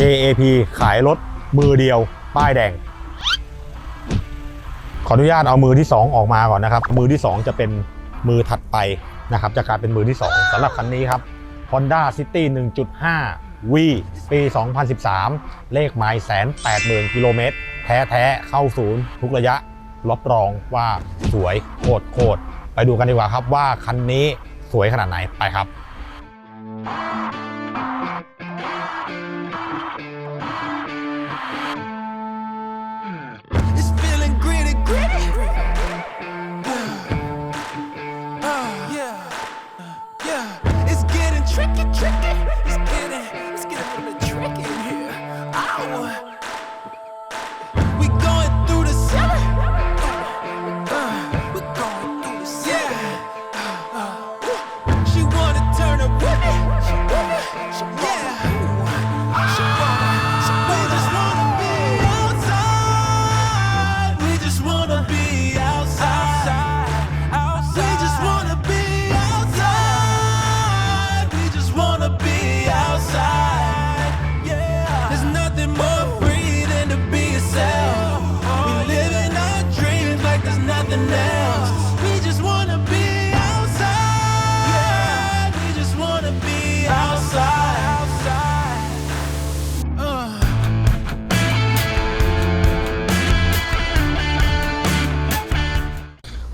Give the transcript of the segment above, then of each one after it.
JAP ขายรถมือเดียว ป้ายแดง ขออนุญาตเอามือที่ 2 ออกมาก่อนนะครับ มือที่ 2 จะเป็นมือถัดไปนะครับจะกลายเป็นมือที่ 2สำหรับคันนี้ครับ Honda City 1.5 V ปี 2013 เลขไมล์แสนแปดหมื่นกิโลเมตรแท้แท้ๆ เข้าศูนย์ทุกระยะรับรองว่าสวยโคตรโคตรไปดูกันดีกว่าครับว่าคันนี้สวยขนาดไหนไปครับ power.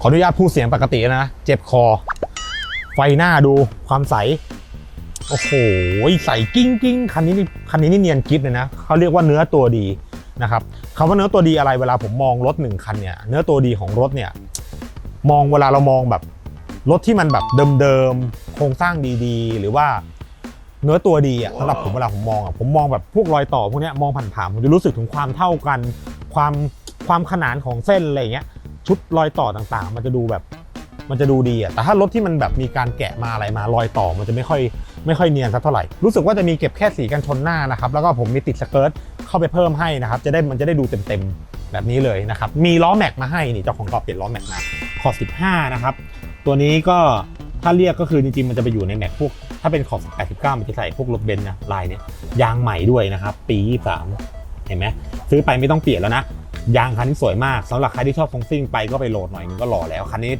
ออนุญาตพูดเสียงปกตินะ เจ็บคอ ไฟหน้าดูความใส โอ้โห ใสกิ้งกิ้งคันนี้นี่คันนี้นี่เนียนกิฟเลยนะเขาเรียกว่าเนื้อตัวดีนะครับคำว่าเนื้อตัวดีอะไรเวลาผมมองรถหนึ่งคันเนี่ย เนื้อตัวดีของรถเนี่ย มองเวลาเรามองแบบรถที่มันแบบเดิมๆ โครงสร้างดีๆ หรือว่าเนื้อตัวดีอะสำหรับผมเวลาผมมองอะผมมองแบบพวกรอยต่อพวกเนี้ยมองผ่านๆผมจะรู้สึกถึงความเท่ากัน ความความขนานของเส้นอะไรเงี้ย ชุดรอยต่อต่างๆ มันจะดูแบบ มันจะดูดีอะแต่ถ้ารถที่มันแบบมีการแกะมาอะไรมารอยต่อมันจะไม่ค่อยไม่ค่อยเนียนสักเท่าไหร่ รู้สึกว่าจะมีเก็บแค่สีกันชนหน้านะครับ แล้วก็ผมมีติดสเกิร์ตเข้าไปเพิ่มให้นะครับ จะได้มันจะได้ดูเต็มๆแบบนี้เลยนะครับ มีล้อแม็กมาให้นี่เจ้าของก็เปลี่ยนล้อแม็กมาขอบ15 นะครับ ตัวนี้ก็ถ้าเรียกก็คือจริงๆ มันจะไปอยู่ในแม็กพวก ถ้าเป็นขอบ 89 มันจะใส่พวกรถเบนซ์นะลายเนี้ยยางใหม่ด้วยนะครับ ปี 23 เห็นไหมซื้อไปไม่ต้องเปลี่ยนแล้วนะ ยางคันนี้สวยมากสำหรับใครที่ชอบฟงซิ่งไปก็ไปโหลดหน่อยนึงก็หล่อแล้วคันนี้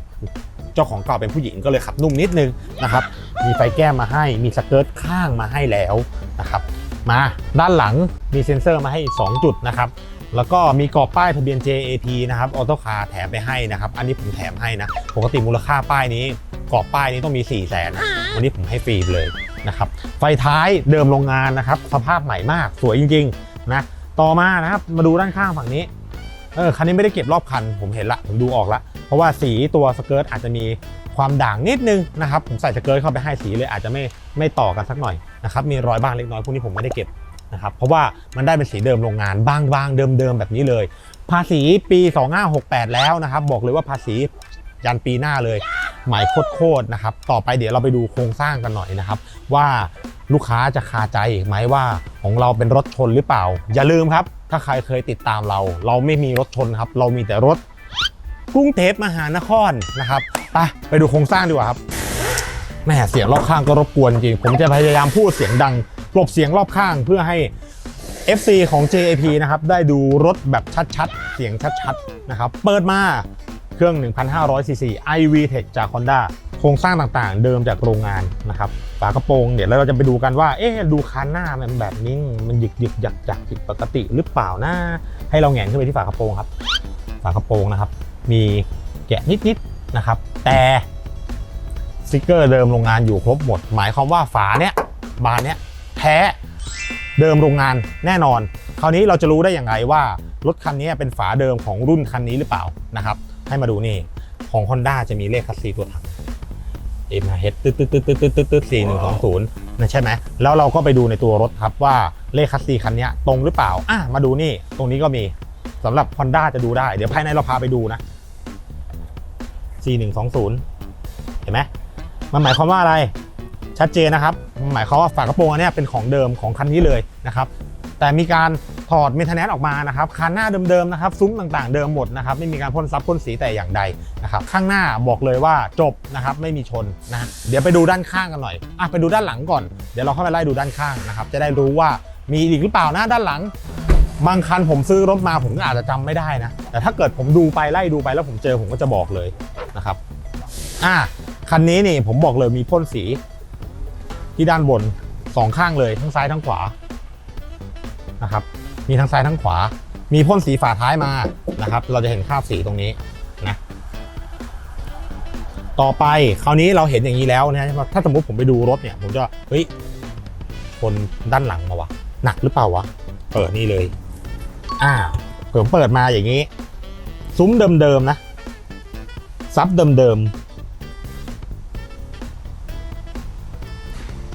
เจ้าของเก่าเป็นผู้หญิงก็เลยขับนุ่มนิดนึงนะครับมีไฟแก้มมาให้มีสเกิร์ตข้างมาให้แล้วนะครับมาด้านหลังมีเซ็นเซอร์มาให้อีก 2 จุดนะครับแล้วก็มีกรอบป้ายทะเบียน JAP นะครับออโต้คาร์แถมไปให้นะครับ อันนี้ผมแถมให้นะ ปกติมูลค่าป้ายนี้กรอบป้ายนี้ต้องมี 4 0 0แสนวันนี้ผมให้ฟรีเลยนะครับไฟท้ายเดิมโรงงานนะครับ สภาพใหม่มากสวยจริง ๆ นะ ต่อมานะครับ มาดูด้านข้างฝั่งนี้ เออคันนี้ไม่ได้เก็บรอบคันผมเห็นละผมดูออกละเพราะว่าสีตัวสเกิร์ตอาจจะมีความด่างนิดนึงนะครับผมใส่สเกิร์ตเข้าไปให้สีเลยอาจจะไม่ไม่ต่อกันสักหน่อยนะครับมีรอยบ้างเล็กน้อยพวกนี้ผมไม่ได้เก็บนะครับเพราะว่ามันได้เป็นสีเดิมโรงงานบางๆเดิมๆแบบนี้เลย ภาษีปี 2568 แล้วนะครับ บอกเลยว่าภาษียันปีหน้าเลยหมายโคตรๆนะครับ ต่อไปเดี๋ยวเราไปดูโครงสร้างกันหน่อยนะครับ ว่าลูกค้าจะคาใจไหมว่าของเราเป็นรถชนหรือเปล่า อย่าลืมครับ ถ้าใครเคยติดตามเรา เราไม่มีรถชนครับ เรามีแต่รถกรุงเทพมหานครนะครับไปไปดูโครงสร้างดีกว่าครับแม่เสียงรอบข้างก็รบกวนจริง ผมจะพยายามพูดเสียงดังกลบเสียงรอบข้างเพื่อให้ FC ของ JAP นะครับ ได้ดูรถแบบชัดๆ เสียงชัดๆ นะครับ เปิดมาเครื่อง 1,500 cc iV Tech จาก Honda รงสร้างต่างๆ เดิมจากโรงงานนะครับฝากระโปรงเดี๋ยวเราจะไปดูกันว่า เอ๊ะดูคันหน้ามันแบบนี้มันหยึกหยึกหยักหยักผิดปกติหรือเปล่านะให้เราแหงนขึ้นไปที่ฝากระโปรงครับ ฝากระโปรงนะครับ มีแกะนิดๆนะครับ แต่สติกเกอร์เดิมโรงงานอยู่ครบหมด หมายความว่าฝาเนี้ยบานเนี้ยแท้เดิมโรงงานแน่นอน คราวนี้เราจะรู้ได้อย่างไรว่ารถคันนี้เป็นฝาเดิมของรุ่นคันนี้หรือเปล่านะครับ ให้มาดูนี่ของ Honda จะมีเลขคัสซีตัวถัง M H ตึ๊ดตึ๊ดตึ๊ดตึ๊ดตึ๊ดตึ๊ดตึ๊ดสี่หนึ่งสองศูนย์นั่นใช่ไหมแล้วเราก็ไปดูในตัวรถครับว่าเลขคัสซีคันนี้ตรงหรือเปล่าอะมาดูนี่ตรงนี้ก็มีสำหรับ Honda จะดูได้ เดี๋ยวภายในเราพาไปดูนะ 4120 เห็นไหมมันหมายความว่าอะไร ชัดเจนนะครับ หมายความว่าฝากระโปรงอันเนี้ยเป็นของเดิมของคันนี้เลยนะครับ แต่มีการถอดเมนเทนแนนออกมานะครับ คันหน้าเดิมๆนะครับ ซุ้มต่างๆเดิมหมดนะครับ ไม่มีการพ่นซับพ่นสีแต่อย่างใด นะครับข้างหน้าบอกเลยว่าจบนะครับไม่มีชนนะเดี๋ยวไปดูด้านข้างกันหน่อยอะไปดูด้านหลังก่อนเดี๋ยวเราเข้าไปไล่ดูด้านข้างนะครับจะได้รู้ว่ามีอีกหรือเปล่านะด้านหลังบางคันผมซื้อรถมาผมก็อาจจะจำไม่ได้นะ แต่ถ้าเกิดผมดูไปไล่ดูไปแล้วผมเจอผมก็จะบอกเลยนะครับอ่าคันนี้นี่ผมบอกเลยมีพ่นสี ที่ด้านบนสองข้างเลยทั้งซ้ายทั้งขวานะครับมีทั้งซ้ายทั้งขวา มีพ่นสีฝาท้ายมานะครับ เราจะเห็นคราบสีตรงนี้ ต่อไปคราวนี้เราเห็นอย่างนี้แล้วนะถ้าสมมติผมไปดูรถเนี่ย ผมจะเฮ้ยคนด้านหลังมาวะหนักหรือเปล่าวะเปิดนี่เลย อ่าผมเปิดมาอย่างนี้ ซุ้มเดิมๆนะซับเดิมๆ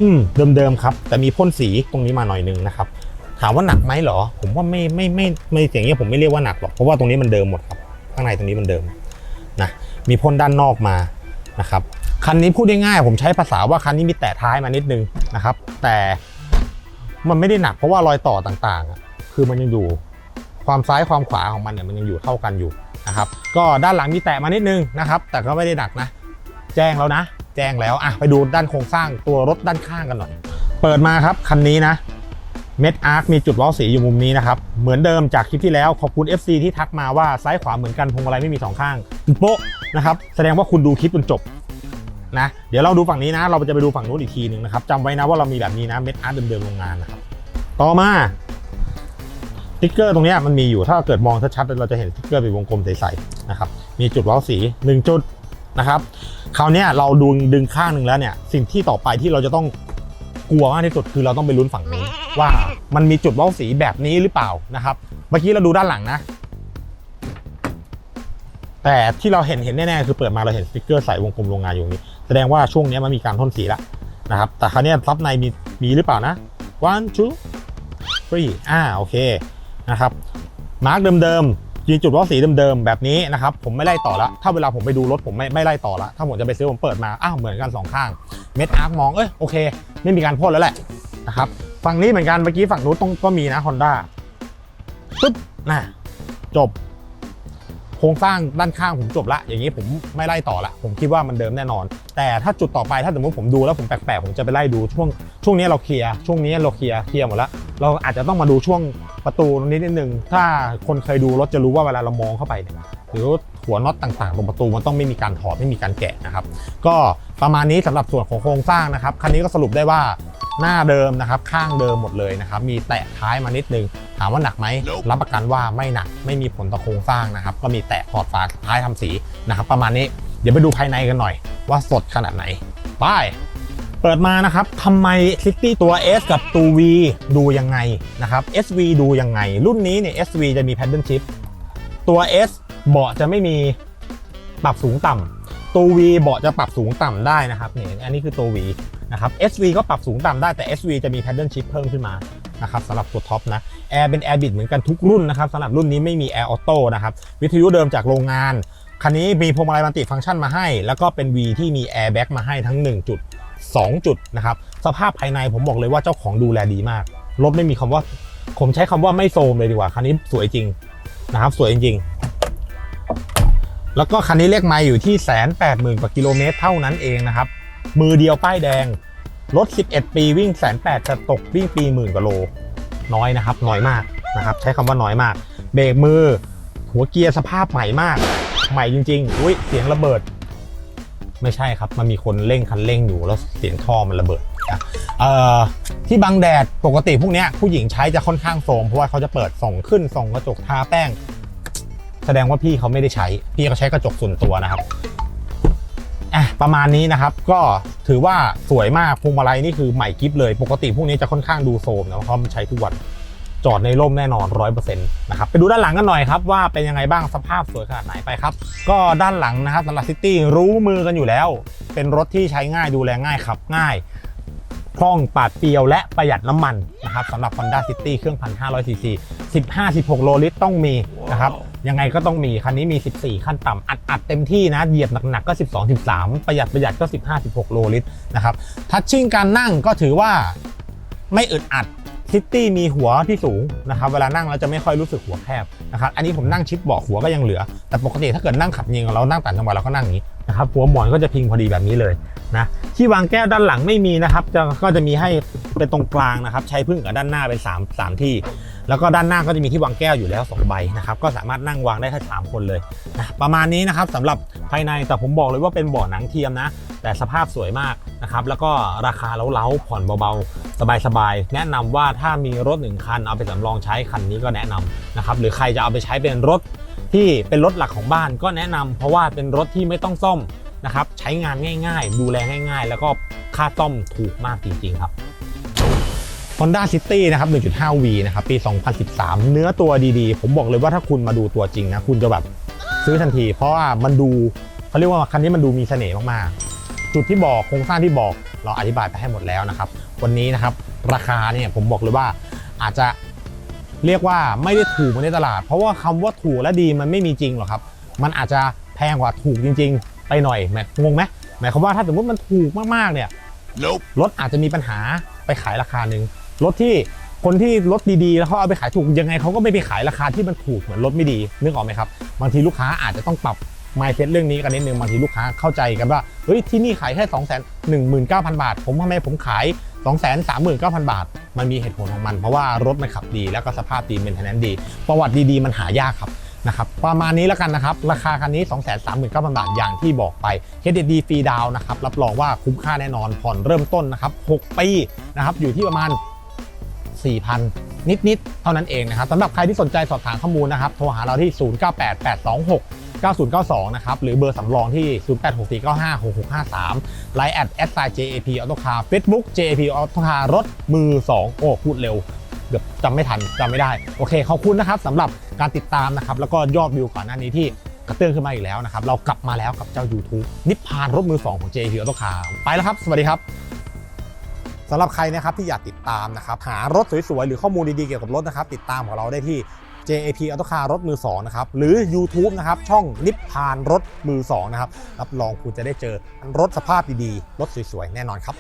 อืมเดิมๆครับ แต่มีพ่นสีตรงนี้มาหน่อยนึงนะครับ ถามว่าหนักไหมเหรอ ผมว่าไม่ไม่ไม่ไม่อย่างเงี้ยผมไม่เรียกว่าหนักหรอกเพราะว่าตรงนี้มันเดิมหมดครับ ข้างในตรงนี้มันเดิมนะมีพ่นด้านนอกมา นะครับคันนี้พูดง่ายๆผมใช้ภาษาว่าคันนี้มีแตะท้ายมานิดนึงนะครับ แต่มันไม่ได้หนักเพราะว่ารอยต่อต่างๆ คือมันยังอยู่ความซ้ายความขวาของมันเนี่ยมันยังอยู่เท่ากันอยู่นะครับ ก็ด้านหลังมีแตะมานิดนึงนะครับ แต่ก็ไม่ได้หนักนะ แจ้งแล้วนะ แจ้งแล้วอะไปดูด้านโครงสร้างตัวรถด้านข้างกันหน่อย เปิดมาครับคันนี้นะเม็ดอาร์คมีจุดล้อสีอยู่มุมนี้นะครับ เหมือนเดิมจากคลิปที่แล้วขอบคุณ FC ที่ทักมาว่าซ้ายขวาเหมือนกันพวงมาลัยไม่มีสองข้างโป๊ะ นะครับ แสดงว่าคุณดูคลิปจนจบนะ เดี๋ยวเราดูฝั่งนี้นะ เราจะไปดูฝั่งนู้นอีกทีหนึ่งนะครับจำไว้นะว่าเรามีแบบนี้นะเม็ดอาร์คเดิมๆโรงงานนะครับ ต่อมาติ๊กเกอร์ตรงนี้มันมีอยู่ถ้าเกิดมองชัดๆเราจะเห็นติ๊กเกอร์เป็นวงกลมใสๆนะครับมีจุดล้อสี 1 จุดนะครับคราวนี้เราดูดึงข้างหนึ่งแล้วเนี่ยสิ่งที่ต่อไปที่เราจะต้องกลัวมากที่สุดคือเราต้องไปลุ้นฝั่งนี้ว่ามันมีจุดล้อสีแบบนี้หรือเปล่านะครับ เมื่อกี้เราดูด้านหลังนะ แต่ที่เราเห็นเห็นแน่ๆคือเปิดมาเราเห็นสติ๊กเกอร์ใส่วงกลมโรงงานอยู่นี้ แสดงว่าช่วงนี้มันมีการพ่นสีแล้วนะครับ แต่คราวนี้ซับในมีมีหรือเปล่านะ one two three อ่าโอเคนะครับมาร์กเดิมๆยืนจุดล้อสีเดิมๆแบบนี้นะครับผมไม่ไล่ต่อละถ้าเวลาผมไปดูรถผมไม่ไม่ไล่ต่อละถ้าผมจะไปซื้อผมเปิดมาอ้าวเหมือนกันสองข้างเม็ดอาร์คมองเอ้ยโอเค ไม่มีการพ่นแล้วแหละนะครับฝั่งนี้เหมือนกันเมื่อกี้ฝั่งนู้นต้องก็มีนะฮอนด้าปึ๊บนะจบ โครงสร้างด้านข้างผมจบละ อย่างนี้ผมไม่ไล่ต่อละผมคิดว่ามันเดิมแน่นอน แต่ถ้าจุดต่อไปถ้าสมมติผมดูแล้วผมแปลกๆผมจะไปไล่ดูช่วงช่วงนี้เราเคลียร์ช่วงนี้เราเคลียร์เคลียร์หมดล้วเราอาจจะต้องมาดูช่วงประตูนิดนึงถ้าคนเคยดูรถจะรู้ว่าเวลาเรามองเข้าไปเนี่ยหรือหัวน็อตต่างๆตรงประตูมันต้องไม่มีการถอดไม่มีการแกะนะครับ ก็ประมาณนี้สำหรับส่วนของโครงสร้างนะครับคันนี้ก็สรุปได้ว่าหน้าเดิมนะครับข้างเดิมหมดเลยนะครับมีแตะท้ายมานิดนึง ถามว่าหนักไหมรับประกันว่าไม่หนักไม่มีผลต่อโครงสร้างนะครับ ก็มีแตะถอดฝาท้ายทำสีนะครับ ประมาณนี้เดี๋ยวไปดูภายในกันหน่อย ว่าสดขนาดไหนไปเปิดมานะครับทำไม City ตัว S กับตัว V ดูยังไงนะครับ SV ดูยังไง รุ่นนี้เนี่ย SV จะมี Paddle Shift ตัว S เบาะจะไม่มีปรับสูงต่ำตัว V เบาะจะปรับสูงต่ำได้นะครับเนี่ยอันนี้คือตัว V นะครับ SV ก็ปรับสูงต่ำได้แต่ SV จะมี Paddle Shift เพิ่มขึ้นมา นะครับสำหรับตัวท็อปนะแอร์เป็น Air Bit เหมือนกันทุกรุ่นนะครับสำหรับรุ่นนี้ไม่มี Air Auto นะครับวิทยุเดิมจากโรงงาน คันนี้มีพวงมาลัยมัลติฟังก์ชันมาให้ แล้วก็เป็น V ที่มี Airbag มาให้ทั้ง 1 จุด 2 จุดนะครับสภาพภายในผมบอกเลยว่าเจ้าของดูแลดีมากรถไม่มีคำว่า ผมใช้คำว่าไม่โซมเลยดีกว่าคันนี้สวยจริงนะครับสวยจริงแล้วก็คันนี้เลขไมล์อยู่ที่แสนแปดหมื่นกว่ากิโลเมตรเท่านั้นเองนะครับ มือเดียวป้ายแดง รถ 11 ปีวิ่งแสนแปดจะตกวิ่งปีหมื่นกว่าโล น้อยนะครับ น้อยมากนะครับ ใช้คำว่าน้อยมาก เบรกมือ หัวเกียร์สภาพใหม่มาก ใหม่จริง ๆ อุ้ยเสียงระเบิด ไม่ใช่ครับ มันมีคนเร่งคันเร่งอยู่แล้วเสียงท่อมันระเบิดเอ่อที่บังแดดปกติพวกนี้ผู้หญิงใช้จะค่อนข้างโทรมเพราะว่าเขาจะเปิดส่งขึ้นส่งกระจกทาแป้ง แสดงว่าพี่เขาไม่ได้ใช้ พี่เขาใช้กระจกส่วนตัวนะครับ อะประมาณนี้นะครับก็ถือว่าสวยมากพวงมาลัยนี่คือใหม่กิฟเลย ปกติพวกนี้จะค่อนข้างดูโทรมนะเพราะมันใช้ทุกวันจอดในร่มแน่นอน 100%นะครับไปดูด้านหลังกันหน่อยครับ ว่าเป็นยังไงบ้างสภาพสวยขนาดไหนไปครับ ก็ด้านหลังนะครับสำหรับซิตี้รู้มือกันอยู่แล้ว เป็นรถที่ใช้ง่ายดูแลง่ายขับง่ายคล่องปาดเปรียวและประหยัดน้ำมันนะครับสำหรับ Honda City เครื่อง 1,500ซีซี15-16 โลลิตรต้องมีนะครับ ยังไงก็ต้องมีคันนี้มี 14 ขั้นต่ำอัดอัดเต็มที่นะ เหยียบหนักๆก็ 12-13 ประหยัดประหยัดก็ 15-16 โลลิตรนะครับทัชชิ่งการนั่งก็ถือว่าไม่อึดอัดซิตี้มีหัวที่สูงนะครับเวลานั่งเราจะไม่ค่อยรู้สึกหัวแคบนะครับอันนี้ผมนั่งชิดเบาะหัวก็ยังเหลือ แต่ปกติถ้าเกิดนั่งขับยิงเรานั่งต่างจังหวัดเราก็นั่งอย่างนี้นะครับหัวหมอนก็จะพิงพอดีแบบนี้เลยนะที่วางแก้วด้านหลังไม่มีนะครับจะก็จะมีให้เป็นตรงกลางนะครับ ใช้พึ่งกับด้านหน้าเป็น3 3ที่ แล้วก็ด้านหน้าก็จะมีที่วางแก้วอยู่แล้ว2ใบนะครับก็สามารถนั่งวางได้แค่สามคนเลยนะประมาณนี้นะครับสำหรับภายในแต่ผมบอกเลยว่าเป็นบ่อหนังเทียมนะ แต่สภาพสวยมากนะครับแล้วก็ราคาเล้าๆผ่อนเบาๆ สบายๆ แนะนำว่าถ้ามีรถหนึ่งคันเอาไปสำรองใช้คันนี้ก็แนะนำนะครับหรือใครจะเอาไปใช้เป็นรถที่เป็นรถหลักของบ้านก็แนะนำเพราะว่าเป็นรถที่ไม่ต้องซ่อมนะครับใช้งานง่าย ๆ ดูแลง่าย ๆ แล้วก็ค่าซ่อมถูกมากจริงๆครับ Honda City นะครับ 1.5V นะครับ ปี 2013 เนื้อตัวดีๆ ผมบอกเลยว่าถ้าคุณมาดูตัวจริงนะ คุณจะแบบซื้อทันที เพราะว่ามันดูเขาเรียกว่าคันนี้มันดูมีเสน่ห์มากๆ จุดที่บอกโครงสร้างที่บอกเราอธิบายไปให้หมดแล้วนะครับ วันนี้นะครับราคาเนี่ยผมบอกเลยว่าอาจจะเรียกว่าไม่ได้ถูกเหมาในตลาด เพราะว่าคำว่าถูกและดีมันไม่มีจริงหรอกครับ มันอาจจะแพงกว่าถูกจริง ๆ ไปหน่อยแหมงงไหมหมายความว่าถ้าสมมติมันถูกมากๆเนี่ย Nope. รถอาจจะมีปัญหาไปขายราคาหนึ่ง รถที่คนที่รถดีๆแล้วเขาเอาไปขายถูกยังไงเขาก็ไม่ไปขายราคาที่มันถูกเหมือนรถไม่ดีนึกออกไหมครับบางทีลูกค้าอาจจะต้องปรับ mindset เรื่องนี้กันนิดนึงบางทีลูกค้าเข้าใจกันว่าเฮ้ยที่นี่ขายแค่2 1 9 0 0 0บาท ผมทำไมผมขาย2 3 9 0 0 0บาท มันมีเหตุผลของมัน เพราะว่ารถมันขับดีแล้วก็สภาพดีเป็นแทนดี ประวัติดีๆมันหายากครับนะครับประมาณนี้แล้วกันนะครับ ราคาคันนี้2 3 9 0 0 0บาทอย่างที่บอกไป HDD ฟรีดาวน์นะครับรับรองว่าคุ้มค่าแน่นอนผ่อนเริ่มต้นนะครับ6ปีนะครับอยู่ที่ประมาณ 4,000 นิดๆ เท่านั้นเองนะครับสำหรับใครที่สนใจสอบถามข้อมูลนะครับ โทรหาเราที่ 098826 9092 นะครับ หรือเบอร์สำรองที่ 0864956653 Line แอด s i JAP Autocar Facebook JAP Autocar รถมือ 2 โอ้ พูดเร็ว เกือบจำไม่ทันจำไม่ได้ โอเค ขอบคุณนะครับสำหรับการติดตามนะครับ แล้วก็ยอดวิวก่อนหน้านี้ที่กระเตื้องขึ้นมาอีกแล้วนะครับ เรากลับมาแล้วกับเจ้า YouTube นิพพานรถมือ 2 ของ JAP Autocar ไปแล้วครับ สวัสดีครับ สำหรับใครนะครับที่อยากติดตามนะครับหารถสวยๆ หรือข้อมูลดีๆ เกี่ยวกับรถนะครับติดตามของเราได้ที่ JAP Auto Car รถมือ2นะครับหรือ YouTube นะครับช่องนิพพานรถมือ2นะครับรับรองคุณจะได้เจอรถสภาพดีๆ รถสวยๆ แน่นอนครับ